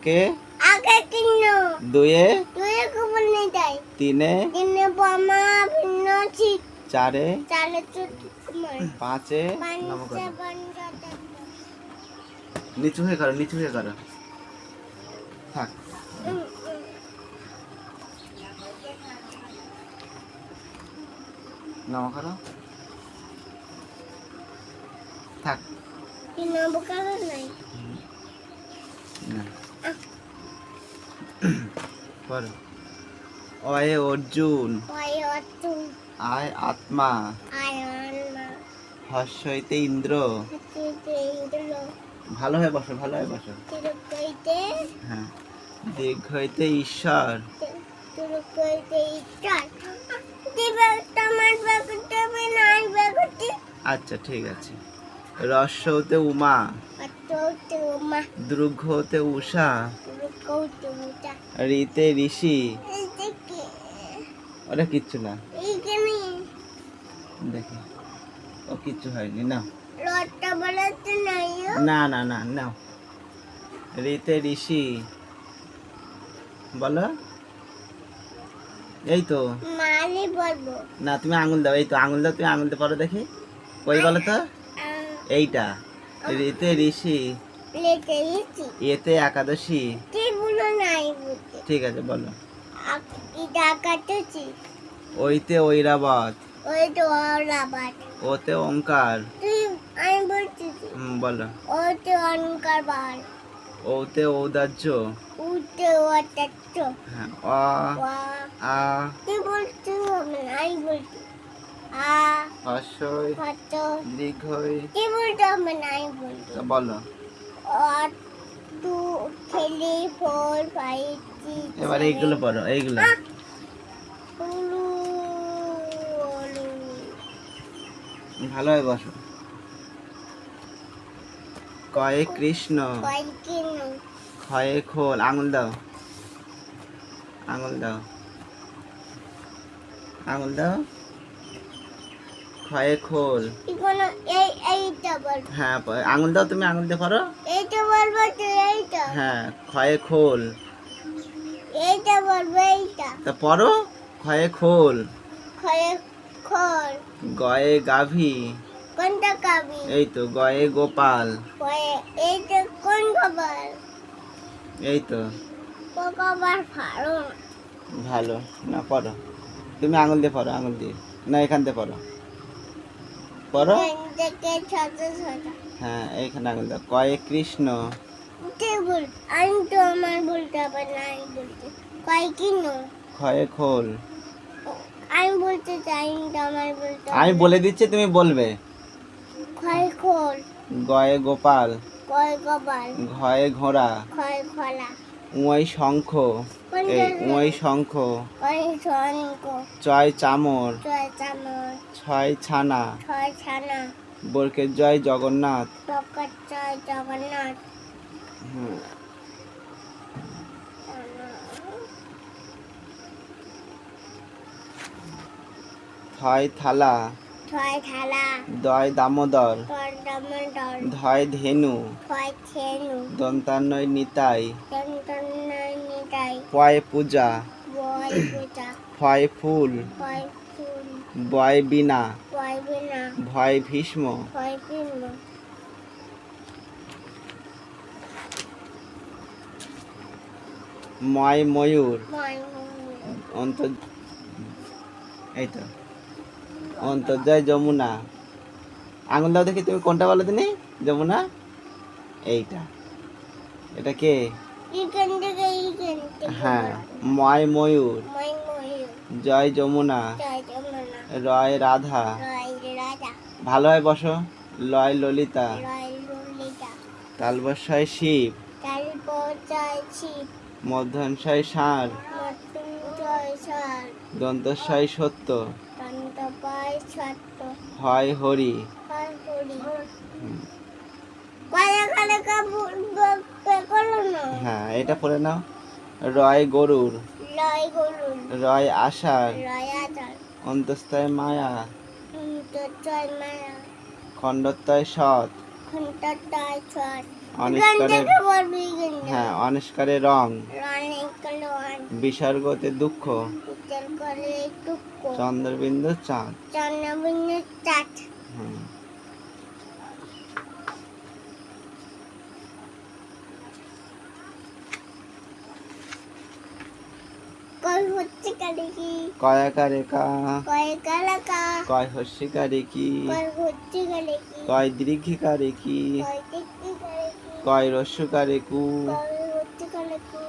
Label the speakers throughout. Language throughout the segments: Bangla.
Speaker 1: কে?
Speaker 2: আগে কিনো
Speaker 1: দুয়ে?
Speaker 2: তুই খবর নেই যাই।
Speaker 1: তিনে?
Speaker 2: দিনে বামা ভিন্ন ঠিক
Speaker 1: চারে?
Speaker 2: কুমার
Speaker 1: পাঁচে? নিচু হয়ে করো নিচু হয়ে করো। থাক। নামা করো। থাক।
Speaker 2: কিনো বকার নাই
Speaker 1: না করো অয়ে অর্জুন। আয় আত্মা। হর্ষইতে ইন্দ্র। ভালো হয়ে বসো ভালো হয়ে বসো। হ্যাঁ। দীর্ঘ হইতে ঈশ্বর। আচ্ছা ঠিক আছে। রস্য হতে উমা।
Speaker 2: অততে মা
Speaker 1: দীর্ঘ হতে উষা। রিতে ঋষি? ওটা কিচ্ছু না। দেখি। ও কিচ্ছু হয়নি না। না না না নাও। রিতে ঋষি? বলো। এই তো। না তুমি আঙুল দাও এই তো আঙুল দাও তুমি আঙুল দিয়ে পড়ো দেখি। কই বলো তো? এইটা। রিতে ঋষি? এতে একাদশী? ঠিক আছে বলো। ওইতে
Speaker 2: ওলাবাদ
Speaker 1: ওতে ওঙ্কার
Speaker 2: আমি বলছি
Speaker 1: হুম, বলো।
Speaker 2: ওই তো অনকার বার
Speaker 1: ওতে ঔদার্য।
Speaker 2: উঠতে ওটাচ্ছ
Speaker 1: হ্যাঁ অ
Speaker 2: ওয়া
Speaker 1: আ।
Speaker 2: তুই বলছি আমি আমি বলছি। আ। কত
Speaker 1: দীর্ঘই
Speaker 2: কি বলতে নাই বলছি।
Speaker 1: বলো।
Speaker 2: One,
Speaker 1: এবার এইগুলো পড়ো এইগুলো। ভালো হয় বসো। কয়ে কৃষ্ণ। ক্ষয়ে খোল। আঙুল দাও। আঙুল দাও। আঙুল দাও। ক্ষয়ে খোল।
Speaker 2: এই এইটা বলব
Speaker 1: হ্যাঁ আঙুল দাও তুমি আঙুল দিয়ে পড়ো
Speaker 2: এইটা বলব তো এইটা।
Speaker 1: হ্যাঁ ক্ষয়ে খোল।
Speaker 2: এইটা বলব এইটা।
Speaker 1: তা পড়ো ক্ষয়ে খোল।
Speaker 2: খয়ে খোল।
Speaker 1: গয়ে গাভী।
Speaker 2: কোনটা কাবি
Speaker 1: এই তো গয়ে গোপাল।
Speaker 2: খয়ে এইটা কোন খবর
Speaker 1: এই তো।
Speaker 2: খবর ভালো।
Speaker 1: ভালো না পড়ো। তুমি আঙুল দিয়ে পড়ো আঙুল দিয়ে। না এখান দিয়ে পড়ো। পড়ো। হ্যাঁ এইখানে আঙুল দাও। কয়ে কৃষ্ণ।
Speaker 2: আমি তো আমার বলতে হবে না আমি বলতে। কয় কিনো
Speaker 1: ক্ষয়ে খোল।
Speaker 2: আমি বলতে চাই আমার বলতে
Speaker 1: আমি বলে দিচ্ছি তুমি বলবে।
Speaker 2: ক্ষয় খোল।
Speaker 1: গয়ে গোপাল।
Speaker 2: কয় কপাল
Speaker 1: ঘয়ে ঘোড়া।
Speaker 2: ক্ষয় খোলা
Speaker 1: উঁই শঙ্খ এই উঁই শঙ্খ চয় চামর
Speaker 2: ছয়
Speaker 1: ছয় ছানা
Speaker 2: ছয় ছানা
Speaker 1: বরকে জয় জগন্নাথ।
Speaker 2: ছয় জগন্নাথ।
Speaker 1: থয় থালা
Speaker 2: থালা
Speaker 1: দয় দামোদর।
Speaker 2: দামোদর।
Speaker 1: ধয় ধেনু। দন্তান্নয় নিতাই। পয় পূজা। ফয় ফুল।
Speaker 2: বয়
Speaker 1: বিনা ভয় ভীষ্ম। ময় ময়ূর।
Speaker 2: ময়
Speaker 1: অন্তর এই তো। অন্তর্জয় যমুনা। আঙুল দাও দেখি তুমি কোনটা বলো দিনি যমুনা? এইটা। এটা কে? হ্যাঁ ময় ময়ূর। জয় যমুনা। রয় রাধা। ভালো হয় বসো। লয় ললিতা।
Speaker 2: ললিতা
Speaker 1: শিব। মধ্যাংশয়
Speaker 2: সার।
Speaker 1: দন্তস্বয় সত্য। হয় হরি।
Speaker 2: হয়
Speaker 1: এটা পড়ে নাও। রয় গরুর। রয় আষাঢ়।
Speaker 2: লয়
Speaker 1: মায়া। খণ্ডত্বয় সৎ। হ্যাঁ অনিষ্কারে রং। বিসর্গতে দুঃখ।
Speaker 2: করে
Speaker 1: চন্দ্রবিন্দু চাঁদ।
Speaker 2: চন্দ্রবিন্দু। হচ্ছে কারে কি
Speaker 1: কয়াকারে কা
Speaker 2: কয়
Speaker 1: কি
Speaker 2: হচ্ছে কারে কি
Speaker 1: কয় দীর্ঘিকারে কি
Speaker 2: কয় কারে কি
Speaker 1: কয় রস্যকারে কু
Speaker 2: কয়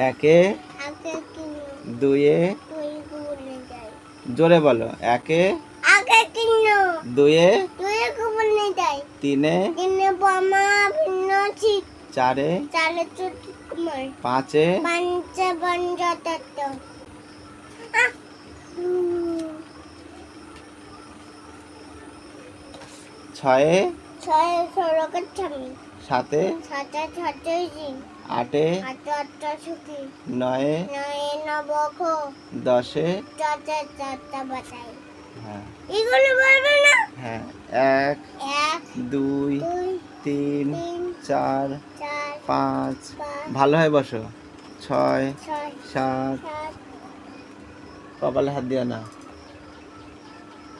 Speaker 1: একে দুয়ে জোরে বলো একে দুয়ে তিনে চারে পাঁচে! ছয়ে
Speaker 2: ছয়
Speaker 1: সাতে
Speaker 2: সাথে সাথে জি
Speaker 1: আটে নয়ে দশে হ্যাঁ। হ্যাঁ এক দুই তিন চার পাঁচ। ভালো হয় বসো। ছয় সাত। কপালে হাত দিও না।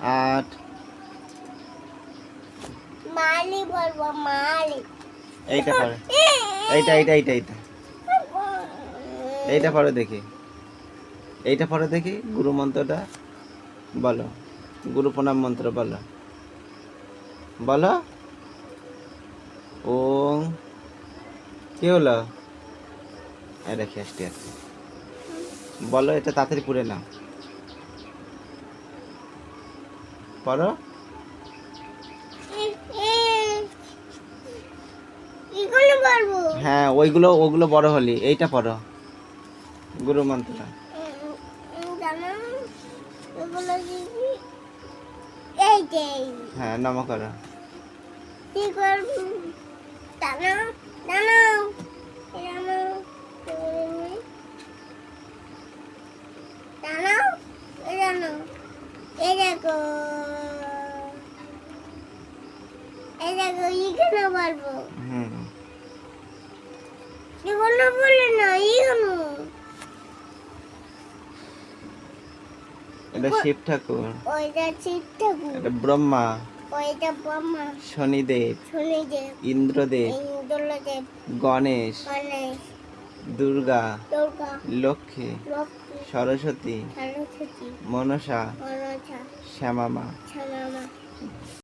Speaker 1: আট। এইটা পরে। এইটা এইটা এইটা এইটা। এইটা পরে দেখি। এইটা পরে দেখি, গুরু মন্ত্রটা। বলো, গুরু প্রণাম মন্ত্র, বলো। বলো। ওং কি হলো? এটা খেসটি আছে বলো, এটা তাড়াতাড়ি পুড়ে নাও। পড়ো
Speaker 2: এগুলো বলব
Speaker 1: হ্যাঁ ওইগুলো ওগুলো বড় হলি এইটা পড়ো গুরু
Speaker 2: এই
Speaker 1: হ্যাঁ নম করো
Speaker 2: এই দেখো এখানে বলব
Speaker 1: হুম
Speaker 2: বলে না
Speaker 1: এটা শিব ঠাকুর।
Speaker 2: ওইটা ঠিক ঠাকুর।
Speaker 1: এটা ব্রহ্মা।
Speaker 2: ওইটা ব্রহ্মা।
Speaker 1: শনিদেব।
Speaker 2: শনিদেব।
Speaker 1: ইন্দ্রদেব।
Speaker 2: ইন্দ্রদেব।
Speaker 1: গণেশ।
Speaker 2: গণেশ।
Speaker 1: দুর্গা।
Speaker 2: দুর্গা।
Speaker 1: লক্ষ্মী।
Speaker 2: লক্ষ্মী।
Speaker 1: সরস্বতী।
Speaker 2: সরস্বতী।
Speaker 1: মনসা।
Speaker 2: মনসা।
Speaker 1: শ্যামামা।
Speaker 2: ছানামা